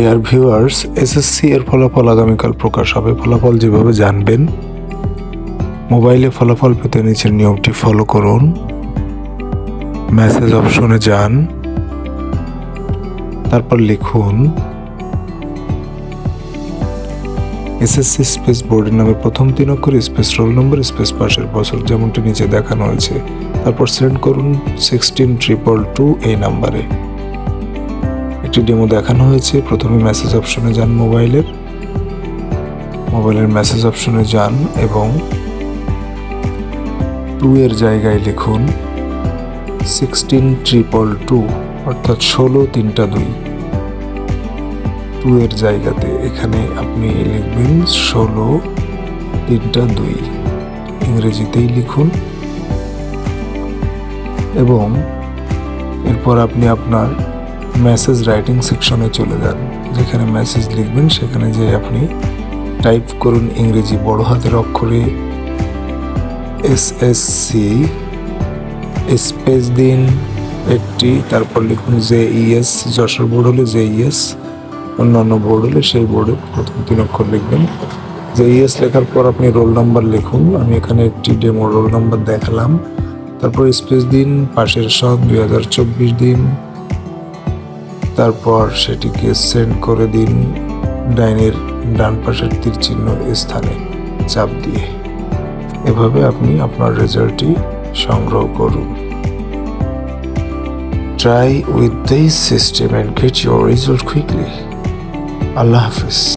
Dear viewers SSC এর ফলাফল আগামীকাল প্রকাশ হবে। ফলাফল যেভাবে জানবেন, মোবাইলে ফলাফল পেতে নিচের নিয়মটি ফলো করুন। মেসেজ অপশনে যান। তারপর লিখুন এসএসসি স্পেস বোর্ডের নামে প্রথম তিন অক্ষর স্পেস রোল নম্বর স্পেস পাশের বছর যেমনটি নিচে দেখানো হয়েছে। তারপর সেন্ড করুন সিক্সটিন ট্রিপল টু এই নাম্বারে একটি ডেমো দেখানো হয়েছে। প্রথমে মেসেজ অপশনে যান মোবাইলের মোবাইলের মেসেজ অপশনে যান এবং টু এর জায়গায় লিখুন সিক্সটিন ট্রিপল টু অর্থাৎ ষোলো তিনটা দুই। টু এর জায়গাতে এখানে আপনি লিখবেন ষোলো তিনটা দুই। ইংরেজিতেই লিখুন। এবং এরপর আপনি আপনার মেসেজ রাইটিং সেকশনে চলে যান। যেখানে মেসেজ লিখবেন, সেখানে যে আপনি টাইপ করুন ইংরেজি বড় হাতের অক্ষরে এস এস সি স্পেস দিন, একটি, তারপর লিখুন J E S Jessore board হলে জে ইএস অন্যান্য বোর্ড হলে সেই বোর্ডে প্রথম তিন অক্ষর লিখবেন। যে ইএস লেখার পর আপনি রোল নাম্বার লিখুন। আমি এখানে একটি ডেমো রোল নাম্বার দেখালাম। তারপর স্পেস দিন, পাশের সন দুই হাজার চব্বিশ দিন তারপর সেটিকে সেন্ড করে দিন ডাইনের ডান পাশের তীর চিহ্ন স্থানে চাপ দিয়ে। এভাবে আপনি আপনার রেজাল্টটি সংগ্রহ করুন। Try with this system and get your result quickly Allah Hafiz.